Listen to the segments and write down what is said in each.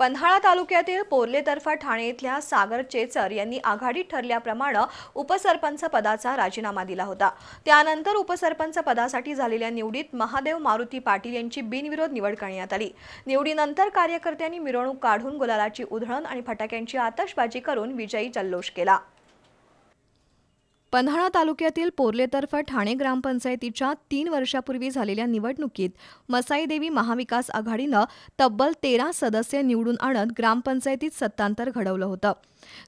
पन्हाळा तालुक्यातील पोर्लेतर्फा ठाणे इथल्या सागर चेचर यांनी आघाडीत ठरल्याप्रमाणे उपसरपंच पदाचा राजीनामा दिला होता. त्यानंतर उपसरपंच पदासाठी झालेल्या निवडीत महादेव मारुती पाटील यांची बिनविरोध निवड करण्यात आली. निवडीनंतर कार्यकर्त्यांनी मिरवणूक काढून गुलालाची उधळण आणि फटाक्यांची आतषबाजी करून विजयी जल्लोष केला. पन्हाळा तालुक्यातील पोर्लेतर्फ ठाणे ग्रामपंचायतीच्या तीन वर्षापूर्वी झालेल्या निवडणुकीत मसाईदेवी महाविकास आघाडीनं तब्बल तेरा सदस्य निवडून आणत ग्रामपंचायतीत सत्तांतर घडवलं होतं.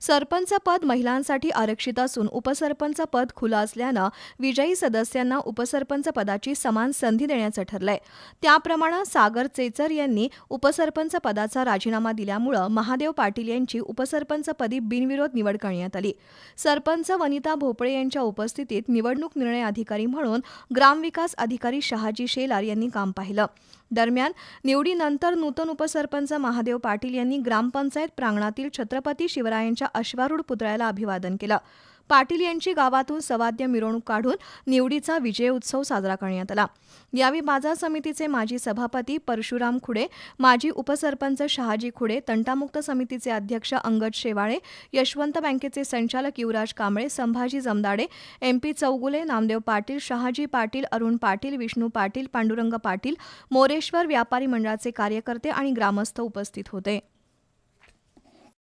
सरपंच पद महिलांसाठी आरक्षित असून उपसरपंच पद खुलं असल्यानं विजयी सदस्यांना उपसरपंच पदाची समान संधी देण्याचं ठरलंय. त्याप्रमाणे सागर चेचर यांनी उपसरपंच पदाचा राजीनामा दिल्यामुळं महादेव पाटील यांची उपसरपंचपदी बिनविरोध निवड करण्यात आली. सरपंच वनिता भोपळे यांच्या उपस्थितीत निवडणूक निर्णय अधिकारी म्हणून ग्रामविकास अधिकारी शहाजी शेलार यांनी काम पाहिलं. दरम्यान निवडीनंतर नूतन उपसरपंच महादेव पाटील यांनी ग्रामपंचायत प्रांगणातील छत्रपती शिवरायांच्या अश्वारूढ पुतळ्याला अभिवादन केलं. पाटील यांची गावातून सवाद्य मिरवणूक काढून निवडीचा विजय उत्सव साजरा करण्यात आला. यावेळी बाजार समितीचे माजी सभापती परशुराम खुडे माजी उपसरपंच शहाजी खुडे तंटामुक्त समितीचे अध्यक्ष अंगद शेवाळे यशवंत बँकेचे संचालक युवराज कांबळे संभाजी जमदाडे एमपी चौगुले नामदेव पाटील शहाजी पाटील अरुण पाटील विष्णू पाटील पांडुरंग पाटील मोरेश्वर व्यापारी मंडळाचे कार्यकर्ते आणि ग्रामस्थ उपस्थित होते.